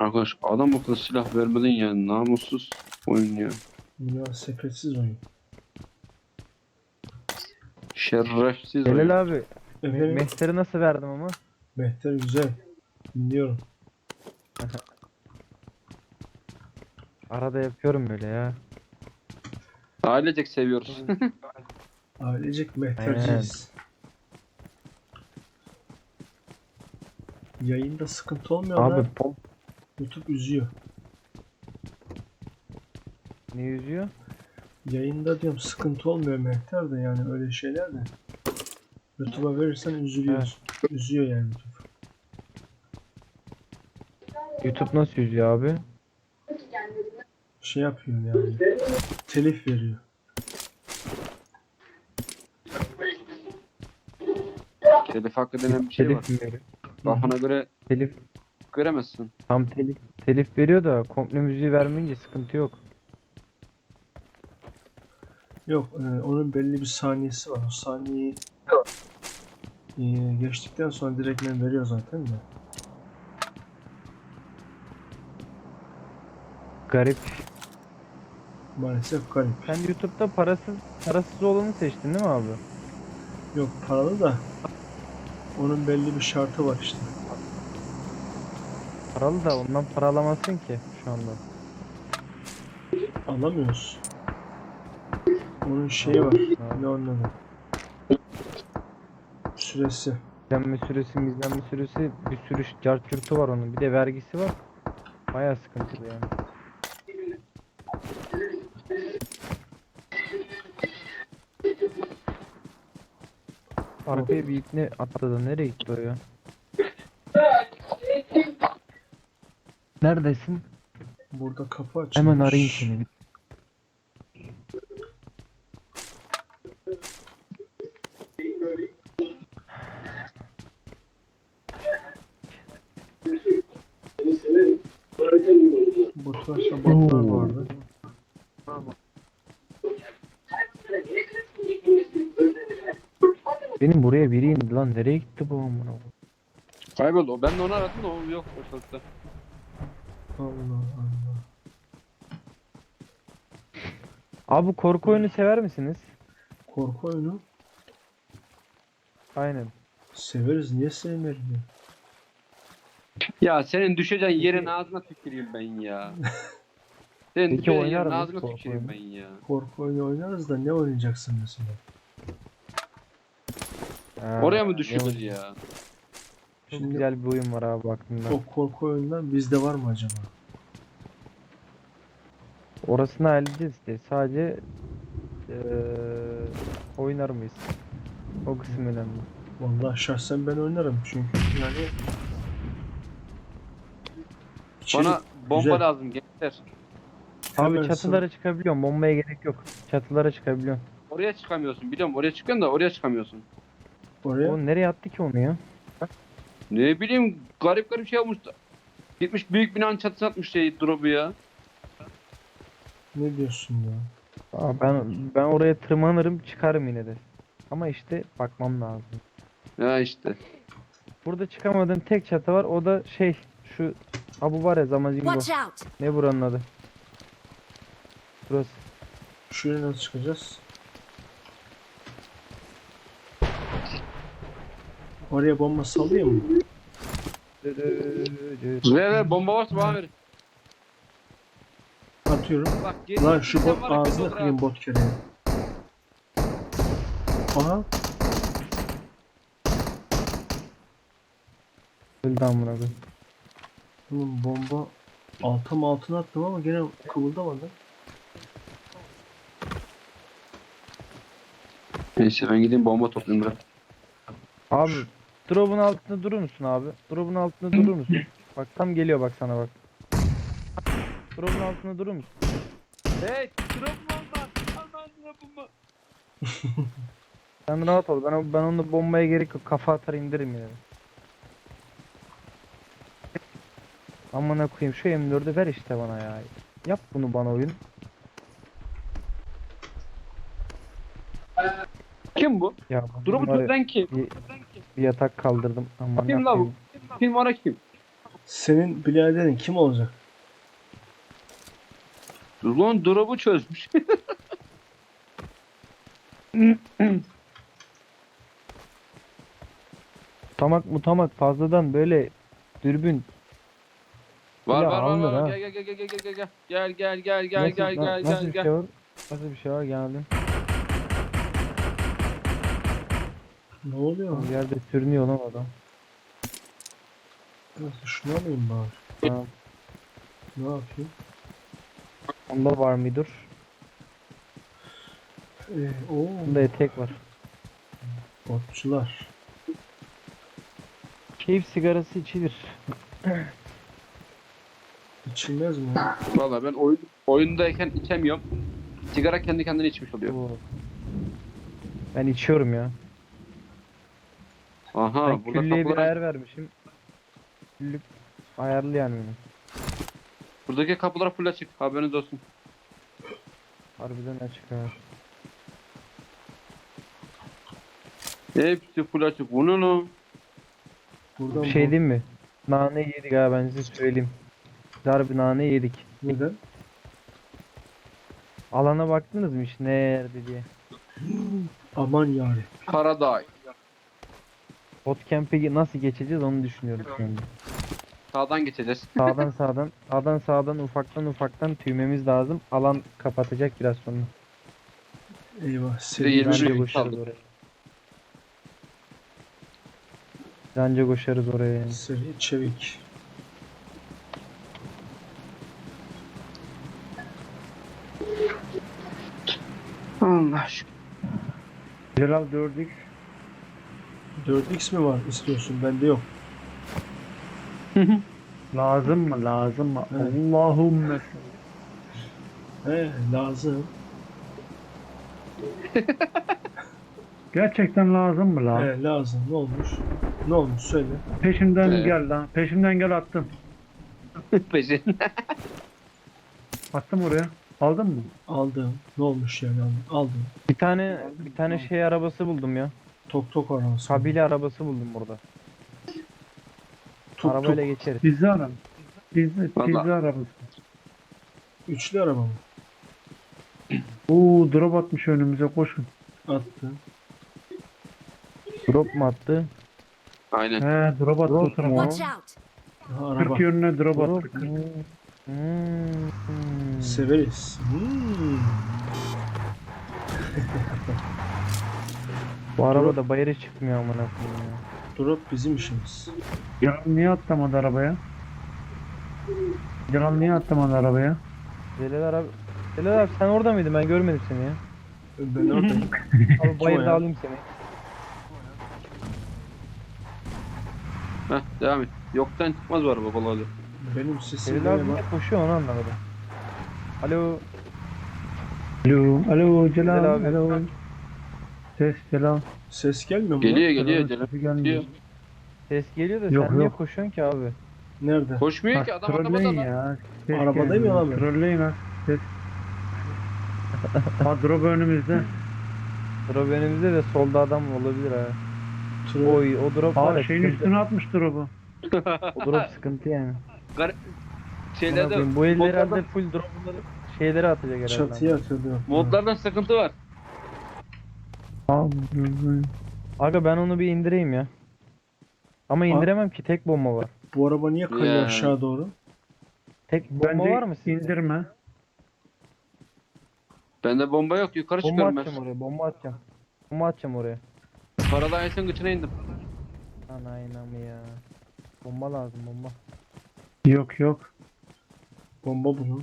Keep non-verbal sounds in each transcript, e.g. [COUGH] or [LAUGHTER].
Arkadaş adam akıllı silah vermedin ya namussuz oyun ya. Ya sepetsiz oyun. Şerefsiz oyun. Celal abi Efendim mehteri nasıl verdim ama? Mehter güzel. Dinliyorum. [LAUGHS] Arada yapıyorum böyle ya. Ailecek seviyoruz. [LAUGHS] Ailecek mehterciyiz. Yayında sıkıntı olmuyor Abi da pom YouTube üzüyor. ne yüzüyor? Yayında diyorum sıkıntı olmuyor mehter de yani öyle şeyler de. YouTube'a verirsen üzülüyor. Üzüyor yani YouTube. YouTube nasıl yüzüyor abi? Şey yapıyor yani. Telif veriyor. Telif hakkı denen bir şey var. telif mi? Kafana göre Telif göremezsin. tam telif telif veriyor da komple müziği vermeyince sıkıntı yok. Yok e, onun belli bir saniyesi var. O saniyeyi e, geçtikten sonra direktmen veriyor zaten de. Garip. Maalesef garip. Sen YouTube'da parasız parasız olanı seçtin değil mi abi? Yok paralı da onun belli bir şartı var işte. Paralı da ondan para alamazsın ki şu anda. Alamıyoruz. Onun şeyi var. Ne onun adı? Süresi. İzlenme süresi, izlenme süresi bir sürü cartçurtu var onun. Bir de vergisi var. Bayağı sıkıntılı yani. Arkaya bir ipne atladı. Nereye gitti o ya? Neredesin? Burada kapı açılmış. Hemen arayayım seni. Burada aşağı botlar vardı. Benim buraya biri indi lan. Nereye gitti bu amına? koyayım? Kayboldu. Ben de onu aradım da o yok ortalıkta. Allah Allah. Abi korku oyunu sever misiniz? Korku oyunu Aynen. severiz. Niye sevmeyelim ya? Ya senin düşeceğin yerin ağzına tüküreyim ben ya. [LAUGHS] Senin Peki düşeceğin oynar yerin mıyız ağzına korku tüküreyim ben oyunu? ya. Korku oyunu oynarız da ne oynayacaksın mesela? Ha, Oraya mı düşülür ya? Çok Şimdi- güzel bir oyun var abi aklımda. O korku oyunlar bizde var mı acaba? Orasını halledeceğiz işte. Sadece eee oynar mıyız? O kısım önemli. Vallahi şahsen ben oynarım çünkü yani Bana bomba güzel. lazım gençler. Hemen Abi çatılara çıkabiliyorum. Bombaya gerek yok. Çatılara çıkabiliyorum. Oraya çıkamıyorsun. Biliyorum oraya çıkıyorsun da oraya çıkamıyorsun. oraya O nereye attı ki onu ya? Ne bileyim garip garip şey olmuş. da. Gitmiş büyük binanın çatısına atmış şey drop'u ya. ne diyorsun ya? Aa, ben ben oraya tırmanırım çıkarım yine de. Ama işte bakmam lazım. Ya işte. Burada çıkamadığım tek çatı var. O da şey şu ha bu var ya Zamazingo. Watch out! Ne buranın adı? Burası. Şuraya nasıl çıkacağız? Oraya bomba sallayayım mı? Ver ver bomba varsa bana ver. Atıyorum. Bak geri Lan şu bot var kötü ağzına olur ha. kırayım bot kereyi. Aha Öldü amına koyayım. oğlum bomba altam altına attım ama gene kıvıldamadı. Neyse ben gideyim bomba toplayayım bırak. Abi drop'un altında durur musun abi? Drop'un altında durur musun? Bak tam geliyor bak sana bak. Drop'un altında durur musun? Hey drop bomba. Aman drop'umu. Sen rahat ol. Ben, ben onu bombaya gerek yok. Kafa atar indiririm yine. Amına koyayım şu M4'ü ver işte bana ya. Yap bunu bana oyun. Kim bu? Ya Drop'u bunları toplayan kim? Bir yatak kaldırdım. Aman Kim la bu? Kim ona kim? Senin biraderin kim olacak? Ulan drop'u çözmüş. [LAUGHS] Tamak mutamak fazladan böyle dürbün. var Ya var var alınır var. ha. Gel gel gel gel gel gel. Gel gel gel gel nasıl, gel na- gel nasıl gel bir gel. şey var? Nasıl bir şey var geldim. Ne oluyor? Bir yerde sürünüyor lan adam. Nasıl şunu alayım bari. Tamam. Ne yapayım? Onda var mıdır? Ee, oo, Bunda etek var. botçular. Keyif sigarası içilir. İçilmez mi? Valla ben oyun, oyundayken içemiyorum. Sigara kendi kendine içmiş oluyor. Oo. Ben içiyorum ya. Aha ben burada küllüye bir ayar vermişim. Küllük ayarlı yani benim. buradaki kapılar full açık. Haberiniz olsun. Harbiden açık ha. Hepsi full açık. Bu ne? Buradan Bir şey bu- diyeyim mi? Nane yedik ha ben size söyleyeyim. Biz Harbi nane yedik. Neden? Alana baktınız mı hiç nerede diye. Aman yari. Karadağ. Bootcamp'e nasıl geçeceğiz onu düşünüyorum şimdi. Sağdan geçeceğiz. Sağdan [LAUGHS] sağdan, sağdan sağdan ufaktan ufaktan tüymemiz lazım. Alan kapatacak biraz sonra. Eyvah. Seri yirmi Bence minut koşarız kaldı. oraya. Bence koşarız oraya yani. Seri çevik. Allah aşkına. Celal 4x 4x mi var istiyorsun? Bende yok. lazım mı? Lazım mı? Evet. Allahümme. He lazım. [LAUGHS] Gerçekten lazım mı lan? He lazım. Ne olmuş? Ne olmuş söyle. Peşimden Evet. gel lan. Peşimden gel attım. [LAUGHS] Peşin. [LAUGHS] Attım oraya. Aldın mı? Aldım. Ne olmuş yani aldım. Aldım. Bir tane bir tane şey arabası buldum ya. Tok tok arabası. Kabile arabası buldum burada. Tuk Arabayla tuk. geçeriz. Pizza arabası. Pizza, pizza arabası. Üçlü araba mı? Oo drop atmış önümüze koşun. Attı. Drop mu attı? Aynen. He drop attı o Drop tarafa. mu? Watch out! Aha, araba. 40 yönüne drop attı. Drop 40. mu? Hmm. Severiz. Hmm. [LAUGHS] Bu araba da bayıra çıkmıyor amına koyayım ya. Drop bizim işimiz. Celal niye atlamadı arabaya? Celal niye atlamadı arabaya? Celal abi Celal abi sen orada mıydın? Ben görmedim seni ya. Ben oradayım. [LAUGHS] Abi bayırda ya? alayım seni. Heh, devam et. Yoktan çıkmaz bu araba kolay. Benim sesim Celal abi niye koşuyor onu anlamadım. Alo. Alo, alo Celal, Celal abi. alo. Ses Celal. Ses gelmiyor mu? Geliyor geliyor. Gelmiyor. Geliyor. Ses geliyor da Yok, sen niye yok. koşuyorsun ki abi? Nerede? Koşmuyor Bak, ki adam arabada ya. Ses Arabadayım ya abi. Trolleyin ha. Ses. ha drop önümüzde. Drop önümüzde de solda adam olabilir ha. Tro- Oy o drop var Aa ya şeyin üstüne atmış drop'u. [LAUGHS] O drop sıkıntı yani. Amına Şeylerde bu eller modlardan, herhalde full dropları şeyleri atacak herhalde. Çatıya atıyordu. modlardan sıkıntı var. Aga ben onu bir indireyim ya. Ama indiremem ki tek bomba var. Bu araba niye kayıyor Ya. aşağı doğru? Tek bomba Bence var mı sizde? indirme. Bende bomba yok. Yukarı Bomba çıkıyorum atacağım ben. oraya, bomba atacağım. Bomba atacağım oraya. Paradise'ın gıçına indim. Ana inanmı ya. Bomba lazım bomba. Yok yok. Bomba bunu.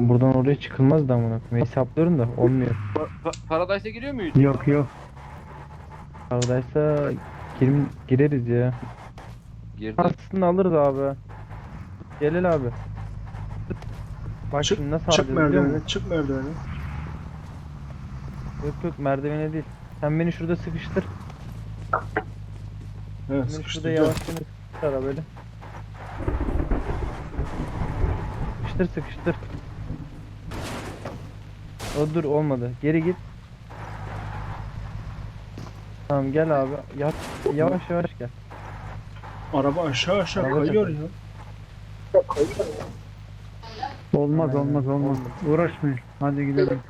Buradan oraya çıkılmaz da amına koyayım. Hesaplıyorum da olmuyor. Pa- pa- Paradise'a giriyor muyuz? Yok yok. Aradaysa girim, gireriz ya. Girdim. Aslında alırız abi. Celal abi. Bak Çık- şimdi nasıl Çık alacağız biliyor musun? merdivene, çık merdivene. Yok yok merdivene değil. Sen beni şurada sıkıştır. He, Beni şurada sıkıştıracağım. yavaşça sıkıştır arabayla. Sıkıştır sıkıştır. O dur olmadı. Geri git. Tamam gel abi. Yat. Yavaş yavaş gel. Araba aşağı aşağı Araba kayıyor ya. Olmaz Aynen, olmaz olmaz. Uğraşmayın. Hadi gidelim.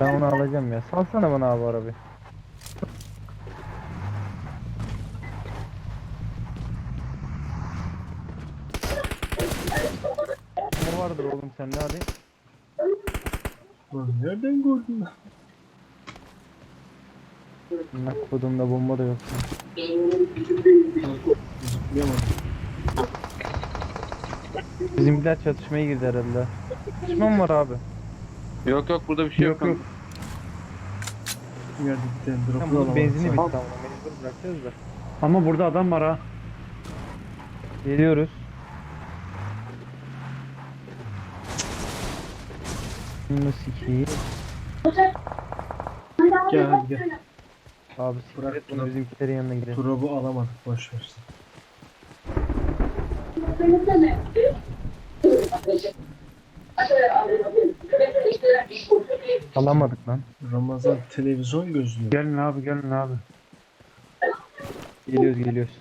Ben onu alacağım ya. Salsana bana abi arabayı. Ne oğlum sende hadi. Lan nereden gördün lan? Ne kodumda bomba da yok. Zıplayamadım. Bizimkiler çatışmaya girdi herhalde. Çatışma mı var abi? Yok yok burada bir şey yok. Yok yok. Yerde bir tane Tamam bunun benzini bitti ama mecbur bırakacağız da. Ama burada adam var ha. Geliyoruz. Bunu sikeyim. Gel gel. Abi siktir Bırak et bunu bunu. bizimkilerin yanına gidelim. Drop'u alamadık boş ver. Alamadık lan. Ramazan televizyon gözlüyor. Gelin abi gelin abi. Geliyoruz geliyoruz.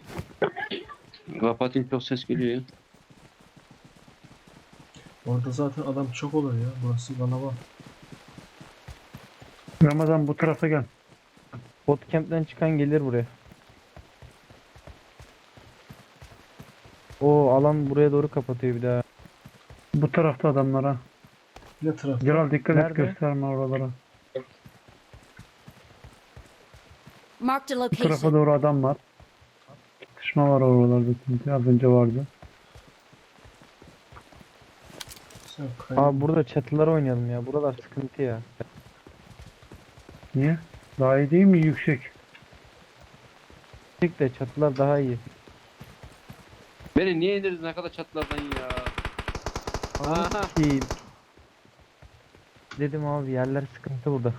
Kapatayım çok ses geliyor ya. Orada zaten adam çok olur ya. Burası bana bak. Ramazan bu tarafa gel. Bootcamp'ten çıkan gelir buraya. O alan buraya doğru kapatıyor bir daha. Bu tarafta adamlar ha. Ne tarafta? Celal dikkat Nerede? et gösterme oralara. Marked a Bu tarafa doğru adam var. Çatışma var oralarda çünkü az önce vardı. Sen kay- Abi burada çatılar oynayalım ya. Buralar sıkıntı ya. Niye? Daha iyi değil mi yüksek? Tek de çatılar daha iyi. Beni niye indirdin ne kadar çatlardan ya? Aha. Değil. Dedim abi yerler sıkıntı burada.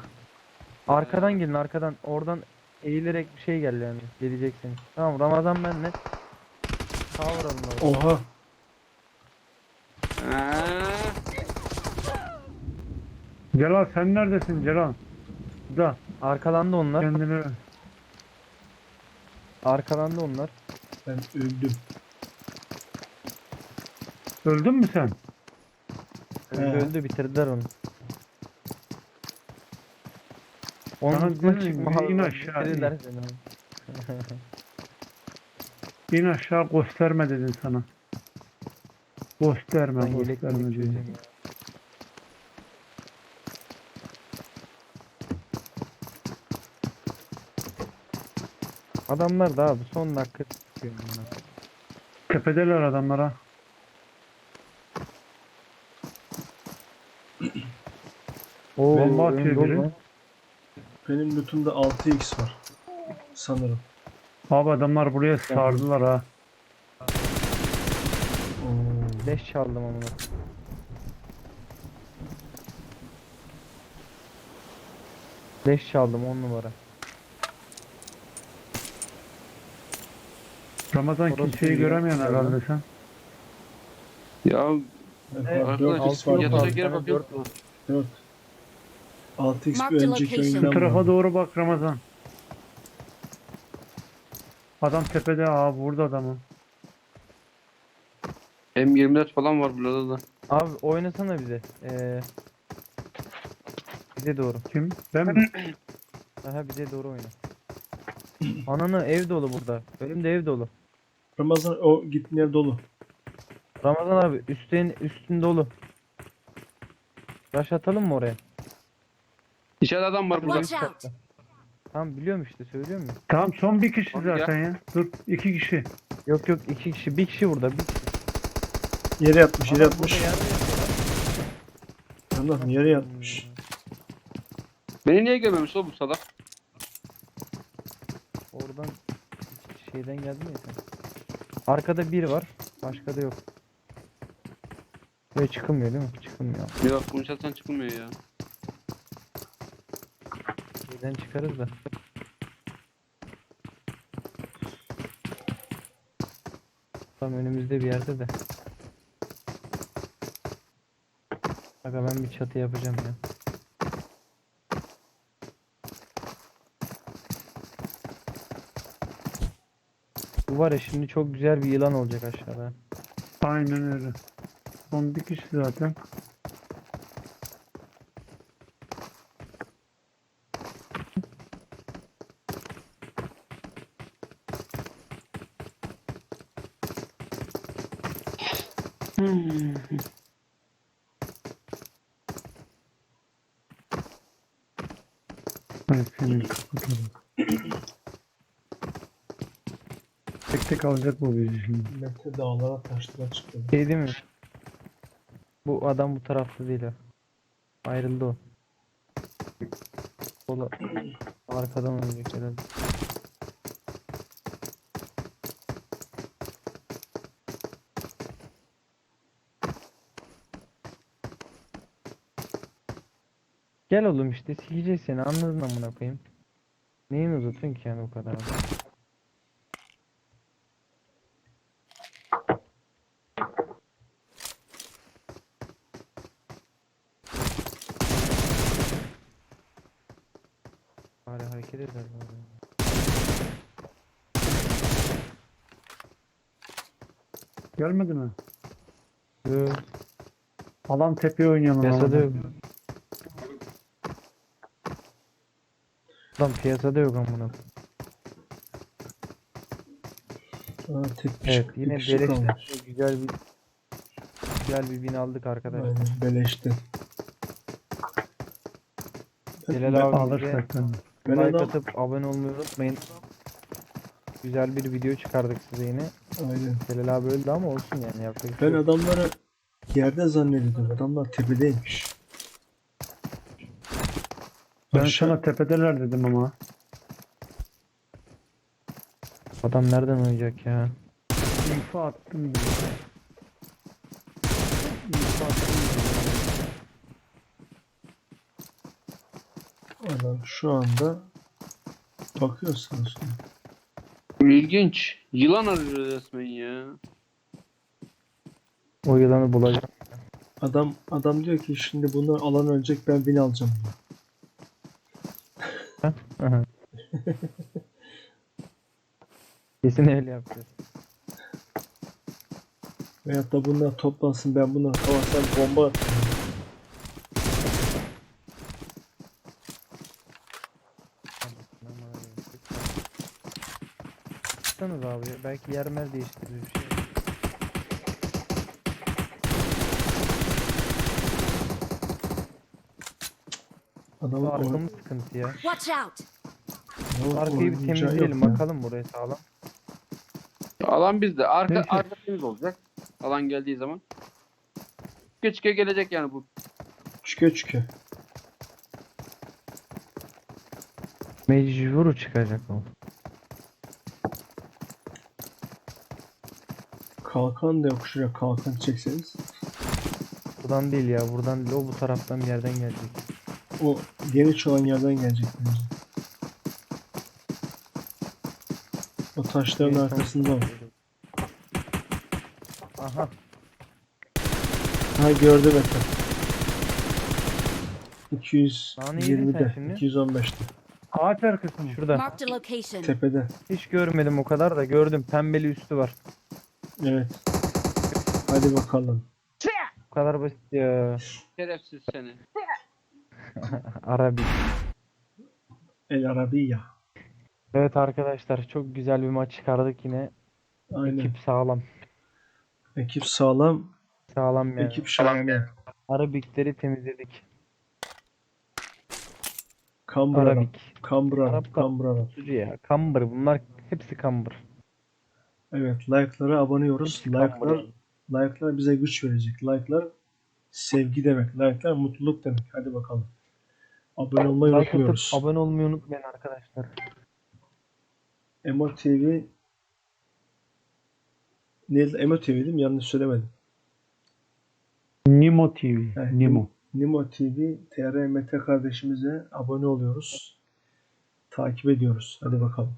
Arkadan gelin arkadan. Oradan eğilerek bir şey gel yani. Geleceksin. Tamam Ramazan ben ne? Kavuralım orada. Oha. Celal sen neredesin Celal? Da Arkalandı onlar. kendini Arkalandı onlar. Ben öldüm. öldün mü sen? Öldü He. öldü bitirdiler onu. Sana Onun dedim, çıkma in abi, aşağı, in. bitirirler seni abi. İn aşağı gösterme dedin sana. Gösterme Ben yelek gösterme yelek dedin. ya. Adamlar da abi son dakika çıkıyor bunlar. Tepedeler adamlara. Oo, Bomba atıyor biri. Benim lootumda 6x var. Sanırım. Abi adamlar buraya sardılar ha. Oo. Leş çaldım amına. Leş çaldım 10 numara. Ramazan Orası kimseyi iyi. göremiyorsun herhalde sen. Ya Evet, arkadaş, 4x var. yatacak bende. yere bakıyorum. 4. 6x Mark bir the önceki location. oyundan Bu tarafa var. doğru bak Ramazan. Adam tepede abi burada adamı. M24 falan var burada da. Abi oynasana bize. Ee, bize doğru. Kim? Ben mi? Aha bize doğru oyna. [CLEARS THROAT] Ananı ev dolu burada. Önümde ev dolu. Ramazan o gittiğin ev dolu. Ramazan abi üstün üstün dolu. Taş atalım mı oraya? İçeride adam var burada. Watch out. Tamam biliyorum işte söylüyorum ya. Tamam son bir kişi Abi zaten ya. Dur iki kişi. Yok yok iki kişi bir kişi burada. Bir kişi. Yere yatmış, yere Adam yatmış. burada yerde yatıyor. Ramazan yere yatmış. Beni niye görmemiş o bu salak? Oradan şeyden geldin ya sen. Arkada bir var. Başka da yok. Böyle çıkılmıyor değil mi? Çıkılmıyor. Yok bunu çatsan çıkılmıyor ya. Şeyden çıkarız da. Tam önümüzde bir yerde de. Aga ben bir çatı yapacağım ya. Bu var ya şimdi çok güzel bir yılan olacak aşağıda. Aynen öyle. Son bir kişi zaten. Hayır senin kapatalım. Tek tek alacak bu bizi şimdi. Mete dağlara taşlara çıktı. Şey değil mi? Bu adam bu tarafta değil ha. Ayrıldı o. Sola arkadan oynayacak herhalde. Gel oğlum işte sikeceğiz seni anladın amına koyayım. Neyin uzatıyorsun ki yani o kadar adam? Bari hareket eder bu adam. Gelmedi mi? Yo, Adam tepeye oynuyor lan. Piyasada adam. yok. Lan piyasada yok amına. Aa, tek Evet yine beleşten güzel bir güzel bir bin aldık arkadaşlar. Aynen beleşti. Celal abi bize Alırsak ben. Like adam- atıp abone olmayı unutmayın. Güzel bir video çıkardık size yine. Aynen. Celal abi öldü ama olsun yani yapacak bir şey Ben yok. adamları yerde zannediyordum. Adamlar tepedeymiş. Ben Aşağı- sana tepedeler dedim ama. Adam nereden oynayacak ya? İnfo attım diye. İnfo attım Adam şu anda bakıyorsunuz. İlginç. Yılan arıyor resmen ya. O yılanı bulacak. Adam adam diyor ki şimdi bunlar alan ölecek ben bin alacağım. [LAUGHS] Kesin öyle yapacağız. Veyahut da bunlar toplansın ben bunları kafasına bomba atayım. Baksanız abi belki yer mer değiştirir bir şey. Bu Adamın arkamız sıkıntı ya. Watch out! Arkayı bir oynayacağı temizleyelim ya. bakalım buraya sağlam. Alan bizde. Arka, Neyse. arka temiz olacak. Alan geldiği zaman. Çıka çıka gelecek yani bu. Çüke çüke. Mecbur çıkacak o. Kalkan da yok şuraya kalkan çekseniz. Buradan değil ya buradan değil o bu taraftan bir yerden gelecek. O geniş olan yerden gelecek bence. O taşların Neyse. arkasında var. Aha Ha gördüm sen 220'de, şimdi? 215'te. Ağaç arkası mı? şurada. Tepede. Hiç görmedim o kadar da gördüm pembeli üstü var. Evet. Hadi bakalım. Bu kadar basit ya. Şerefsiz seni. [LAUGHS] Arabi. El Arabiya. Evet arkadaşlar çok güzel bir maç çıkardık yine. Aynen. Ekip sağlam. Ekip sağlam. Sağlam yani. Ekip şahane. Arabikleri temizledik. Kambur Arap. Arabik. Kambur Arap. Arap. Sucu ya. Kambır bunlar hepsi kambır. Evet. Like'lara kambır Like'lar, yani. like'lar bize güç verecek. Like'lar sevgi demek. Like'lar mutluluk demek. Hadi bakalım. Abone olmayı Like atıp unutmuyoruz. abone olmayı unutmayın arkadaşlar. Emo TV Neydi? Emo TV değil mi? Yanlış söylemedim. Nimo TV. Evet. Nimo. Nimo TV TR Mete kardeşimize abone oluyoruz. Takip ediyoruz. Hadi bakalım.